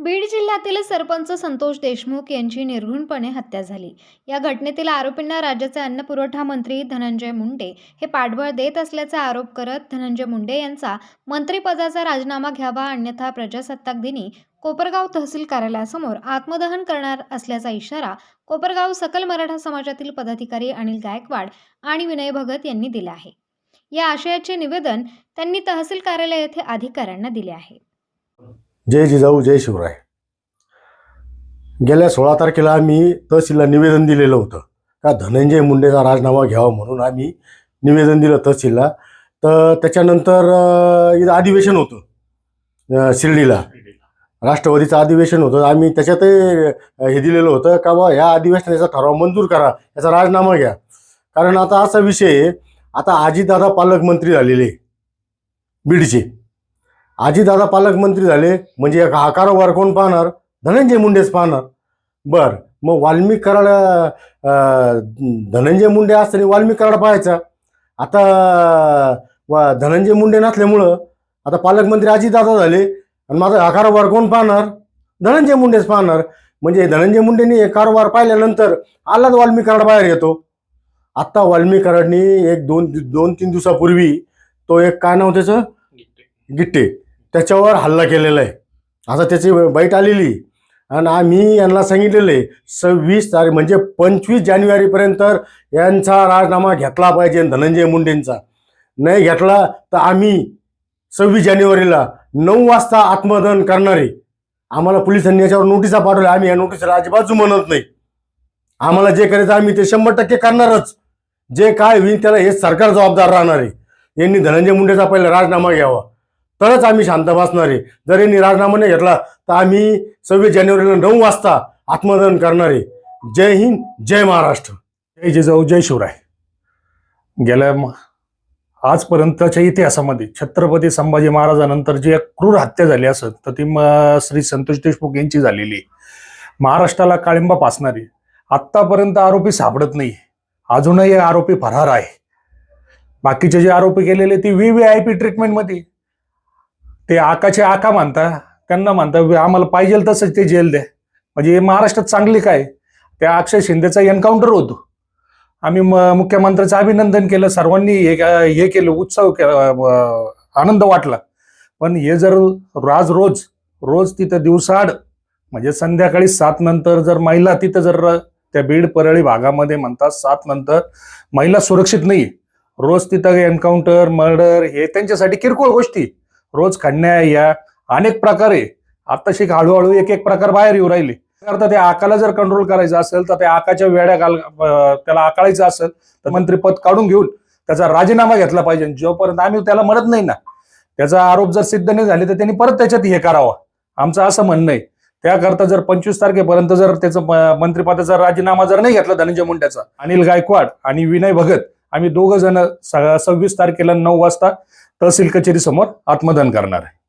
बीड जिल्ह्यातील सरपंच संतोष देशमुख यांची निर्घृणपणे हत्या झाली. या घटनेतील आरोपींना राज्याचे अन्न पुरवठा मंत्री धनंजय मुंडे हे पाठबळ देत असल्याचा आरोप करत धनंजय मुंडे यांचा मंत्रिपदाचा राजीनामा घ्यावा अन्यथा प्रजासत्ताक दिनी कोपरगाव तहसील कार्यालयासमोर आत्मदहन करणार असल्याचा इशारा कोपरगाव सकल मराठा समाजातील पदाधिकारी अनिल गायकवाड आणि विनय भगत यांनी दिला आहे. या आशयाचे निवेदन त्यांनी तहसील कार्यालय येथे अधिकाऱ्यांना दिले आहे. जय जिजाऊ जय शिवराय. गेल्या सोळा तारखेला आम्ही तहसीलला निवेदन दिलेलं होतं. का धनंजय मुंडेचा राजीनामा घ्यावा म्हणून आम्ही निवेदन दिलं तहसीलला. तर त्याच्यानंतर इथं अधिवेशन होतं शिर्डीला. राष्ट्रवादीचं अधिवेशन होतं. आम्ही त्याच्यातही हे दिलेलं होतं का बा ह्या अधिवेशनाचा ठराव मंजूर करा याचा राजीनामा घ्या. कारण आता असा विषय आहे, आता आजीदादा पालकमंत्री झालेले बीडचे. आजीदादा पालकमंत्री झाले म्हणजे हा कारोबार कोण पाहणार? धनंजय मुंडेच पाहणार. बर मग वाल्मिक कराड धनंजय मुंडे असताना वाल्मिक कराड पाहायचा. आता वा धनंजय मुंडे नसल्यामुळं आता पालकमंत्री अजितदादा झाले आणि माझा हा कारोबार कोण पाहणार? धनंजय मुंडेच पाहणार. म्हणजे धनंजय मुंडेनी कारोबार पाहिल्यानंतर आलाच वाल्मिक कराड बाहेर येतो. आत्ता वाल्मिक कराडनी एक दोन दोन तीन दिवसापूर्वी तो एक काय नाव त्याचं? गिट्टे. त्याच्यावर हल्ला केलेला आहे. आता त्याची बाईट आलेली आणि आम्ही यांना सांगितलेलं आहे सव्वीस तारीख म्हणजे पंचवीस जानेवारीपर्यंत यांचा राजीनामा घेतला पाहिजे धनंजय मुंडेंचा. नाही घेतला तर आम्ही सव्वीस जानेवारीला नऊ वाजता आत्मदहन करणारे आम्हाला पोलिसांनी याच्यावर नोटिसा पाठवल्या. आम्ही या नोटिसला अजिबात म्हणत नाही. आम्हाला जे करायचं आम्ही ते शंभर टक्के करणारच. जे काय होईल त्याला हे सरकार जबाबदार राहणार आहे. यांनी धनंजय मुंडेचा पहिला राजीनामा घ्यावा. तरच आम्ही शांत बसणार आहे. जर घेतला तर आम्ही सव्वीस जानेवारीला नऊ वाजता आत्मदहन करणार आहे. जय हिंद जय महाराष्ट्र. जय जिजाऊ जय शिवराय. गेल्या आजपर्यंतच्या इतिहासामध्ये छत्रपती संभाजी महाराजानंतर जी एक क्रूर हत्या झाली असत तर ती श्री संतोष देशमुख यांची झालेली आहे. महाराष्ट्राला काळिंबा पासणारी आत्तापर्यंत आरोपी सापडत नाही. अजूनही आरोपी फरार आहे. बाकीचे जे आरोपी केलेले ती व्ही व्ही आय पी ट्रीटमेंटमध्ये ते आकाचे आका मानता त्यांना म्हणता आम्हाला पाहिजे तसंच ते जेल द्या म्हणजे हे महाराष्ट्रात चांगली काय? त्या अक्षय शिंदेचा एन्काउंटर होतो. आम्ही म- मुख्यमंत्र्याचं अभिनंदन केलं सर्वांनी हे हे केलं उत्सव केला आनंद वाटला. पण हे जर राज रोज रोज तिथं दिवसाआड म्हणजे संध्याकाळी सात नंतर जर महिला तिथं जर त्या बीड परळी भागामध्ये म्हणतात सात नंतर महिला सुरक्षित नाही रोज तिथं एन्काउंटर मर्डर हे त्यांच्यासाठी किरकोळ गोष्टी. रोज खणण्या या. अनेक प्रकारे. आता शिक हळूहळू एक एक प्रकार बाहेर येऊ राहिले. त्या आकाला जर कंट्रोल करायचं असेल तर त्या आकाच्या वेड्या घाल त्याला आकाळायचं असेल तर मंत्रीपद काढून घेऊन त्याचा राजीनामा घेतला पाहिजे. जोपर्यंत आम्ही त्याला म्हणत नाही ना त्याचा आरोप जर सिद्ध नाही झाले तर त्यांनी परत त्याच्यात हे करावं. आमचं असं म्हणणं आहे. त्याकरता जर पंचवीस तारखेपर्यंत जर त्याचं मंत्रिपदाचा राजीनामा जर नाही घेतला धनंजय मुंड्याचा अनिल गायकवाड आणि विनय भगत आम्ही दोघ जण सव्वीस तारखेला नऊ वाजता तहसील कचेरी समोर आत्मदान करणार आहे.